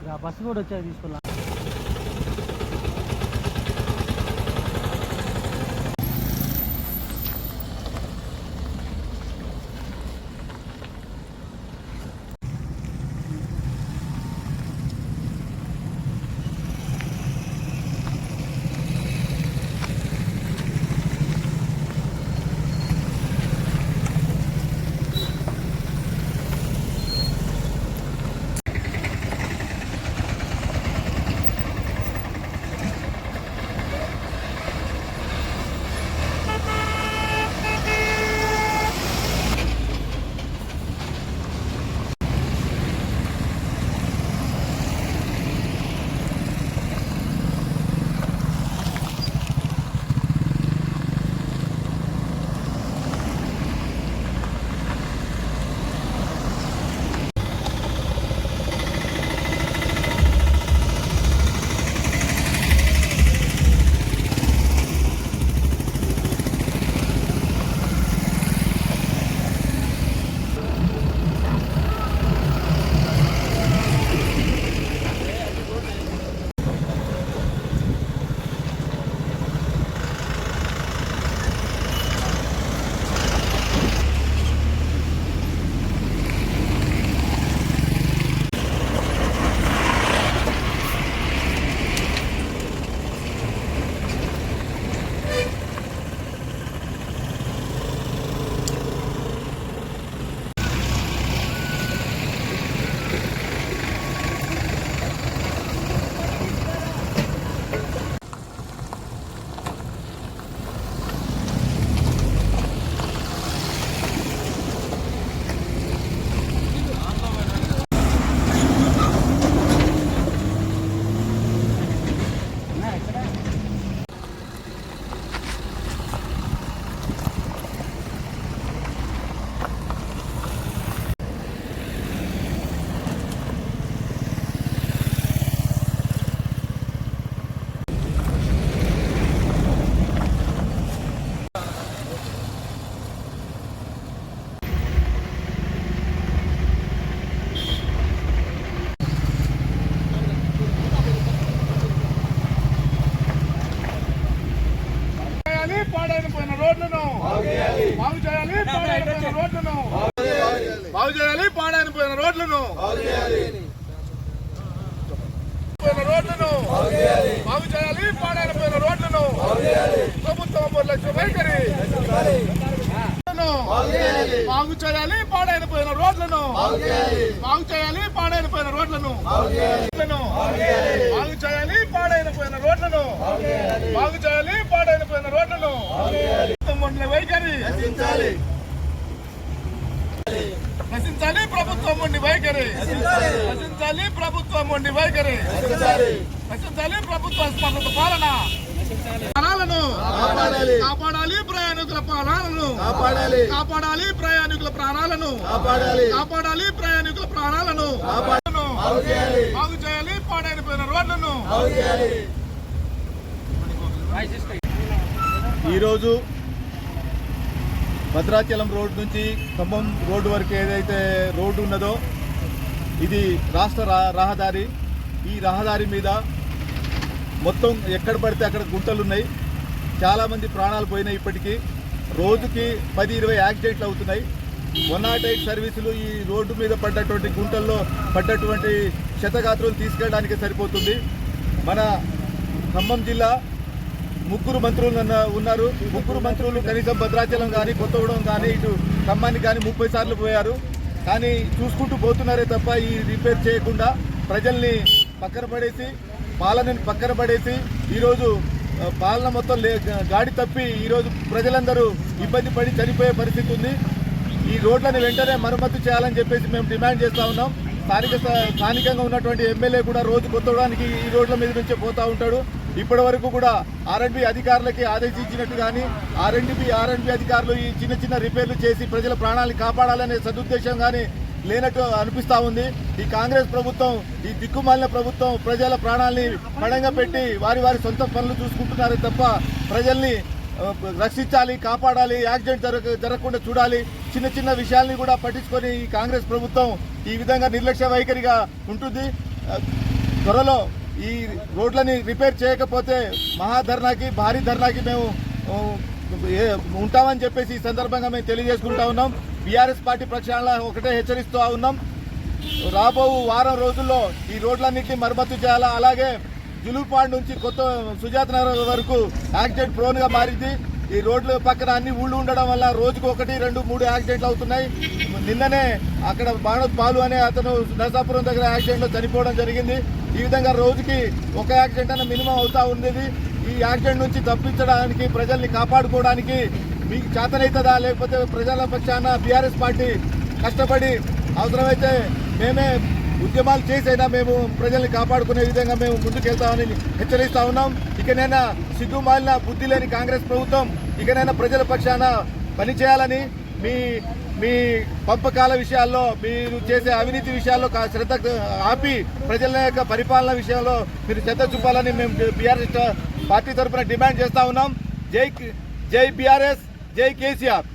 ఇక బస్సు కూడా వచ్చాయి తీసుకున్నా బాగు చేయాలి పాడైన పోయిన రోడ్లను. పోయిన రోడ్లను. బాగు చేయాలి పాడాని పోయిన రోడ్లను. ప్రభుత్వం నిర్లక్ష్య వైఖరి. బాగు చేయాలి పాడైన పోయిన రోడ్లను. బాగు చేయాలి పాడైన పోయిన రోడ్లను. బాగు చేయాలి పాడైన పోయిన రోడ్లను. బాగు చేయాలి పాడైన పోయిన రోడ్లను. వైఖరి. నశించాలి ప్రభుత్వం ఉండి వైఖరి. నశించాలి ప్రభుత్వం ఉండి వైఖరి. నశించాలి. ప్రభుత్వ స్పందన పాలన. ప్రాణాలను కాపాడాలి. ప్రయాణికుల ప్రాణాలను. కాపాడాలి. కాపాడాలి ప్రయాణికుల ప్రాణాలను. కాపాడాలి. కాపాడాలి ప్రయాణికుల ప్రాణాలను. బాగు చేయాలి. పాడైన పోయిన రోడ్లను. ఈరోజు భద్రాచలం రోడ్ నుంచి ఖమ్మం రోడ్డు వరకు ఏదైతే రోడ్డు ఉన్నదో ఇది రాష్ట్ర రహదారి. ఈ రహదారి మీద మొత్తం ఎక్కడ పడితే అక్కడ గుంటలు ఉన్నాయి చాలామంది ప్రాణాలు పోయినాయి ఇప్పటికీ. రోజుకి పది ఇరవై యాక్సిడెంట్లు అవుతున్నాయి. వన్ నాట్ ఎయిట్ సర్వీసులు ఈ రోడ్డు మీద పడ్డటువంటి గుంటల్లో పడ్డటువంటి శతగాత్రులు తీసుకెళ్ళడానికి సరిపోతుంది. మన ఖమ్మం జిల్లా ముగ్గురు మంత్రులు ఉన్నారు. ముగ్గురు మంత్రులు కనీసం భద్రాచలం కానీ కొత్తగూడెం కానీ ఇటు ఖమ్మానికి కానీ ముప్పై సార్లు పోయారు. కానీ చూసుకుంటూ పోతున్నారే తప్ప ఈ రిపేర్ చేయకుండా ప్రజల్ని పక్కన పడేసి పాలనని పక్కన పడేసి ఈరోజు పాలన మొత్తం లే గాడి తప్పి ఈరోజు ప్రజలందరూ ఇబ్బంది పడి చనిపోయే పరిస్థితి ఉంది. ఈ రోడ్లను వెంటనే మరమ్మతు చేయాలని చెప్పేసి మేము డిమాండ్ చేస్తా ఉన్నాం. స్థానిక స్థానికంగా ఉన్నటువంటి ఎమ్మెల్యే కూడా రోజు కొత్తడానికి ఈ రోడ్ల మీద నుంచే పోతూ ఉంటాడు. ఇప్పటి వరకు కూడా ఆర్ఎండ్బి అధికారులకి ఆదేశించినట్టు కానీ ఆర్ఎండ్బి ఆర్ఎండ్బి అధికారులు ఈ చిన్న చిన్న రిపేర్లు చేసి ప్రజల ప్రాణాలను కాపాడాలనే సదుద్దేశం కానీ లేనట్టు అనిపిస్తూ ఉంది. ఈ కాంగ్రెస్ ప్రభుత్వం ఈ దిక్కుమాలిన ప్రభుత్వం ప్రజల ప్రాణాలని పడంగా పెట్టి వారి వారి సొంత పనులు చూసుకుంటున్నారే తప్ప ప్రజల్ని రక్షించాలి కాపాడాలి యాక్సిడెంట్ జరగ జరగకుండా చూడాలి చిన్న చిన్న విషయాల్ని కూడా పట్టించుకొని ఈ కాంగ్రెస్ ప్రభుత్వం ఈ విధంగా నిర్లక్ష్య వైఖరిగా ఉంటుంది. త్వరలో ఈ రోడ్లని రిపేర్ చేయకపోతే మహాధర్నాకి భారీ ధర్నాకి మేము ఉంటామని చెప్పేసి ఈ సందర్భంగా మేము తెలియజేసుకుంటా ఉన్నాం. బీఆర్ఎస్ పార్టీ ప్రక్షాళన ఒకటే హెచ్చరిస్తూ ఉన్నాం. రాబో వారం రోజుల్లో ఈ రోడ్లన్నింటినీ మరమ్మతు చేయాలా? అలాగే జులుపాండ్ నుంచి కొత్త సుజాత నగర్ వరకు యాక్సిడెంట్ ప్రోన్గా మారింది. ఈ రోడ్ల పక్కన అన్ని ఊళ్ళు ఉండడం వల్ల రోజుకు ఒకటి రెండు మూడు యాక్సిడెంట్లు అవుతున్నాయి. నిన్ననే అక్కడ బాణోత్ పాలు అనే అతను నరసాపురం దగ్గర యాక్సిడెంట్లో చనిపోవడం జరిగింది. ఈ విధంగా రోజుకి ఒక యాక్సిడెంట్ అన్న మినిమం అవుతా ఉండేది. ఈ యాక్సిడెంట్ నుంచి తప్పించడానికి ప్రజల్ని కాపాడుకోవడానికి మీకు చేతనైతుందా? లేకపోతే ప్రజల పక్షాన బీఆర్ఎస్ పార్టీ కష్టపడి అవసరమైతే మేమే ఉద్యమాలు చేసైనా మేము ప్రజల్ని కాపాడుకునే విధంగా మేము ముందుకెళ్తామని హెచ్చరిస్తా ఉన్నాం. ఇకనైనా సిగ్గుమాలిన బుద్ధి లేని కాంగ్రెస్ ప్రభుత్వం ఇకనైనా ప్రజల పక్షాన పనిచేయాలని మీ మీ పంపకాల విషయాల్లో మీరు చేసే అవినీతి విషయాల్లో కా- శ్రద్ధ ఆపి ప్రజల యొక్క పరిపాలన విషయంలో మీరు శ్రద్ధ చూపాలని మేము బీఆర్ఎస్ పార్టీ తరఫున డిమాండ్ చేస్తా ఉన్నాం. జై జై బీఆర్ఎస్ జై కేసీఆర్.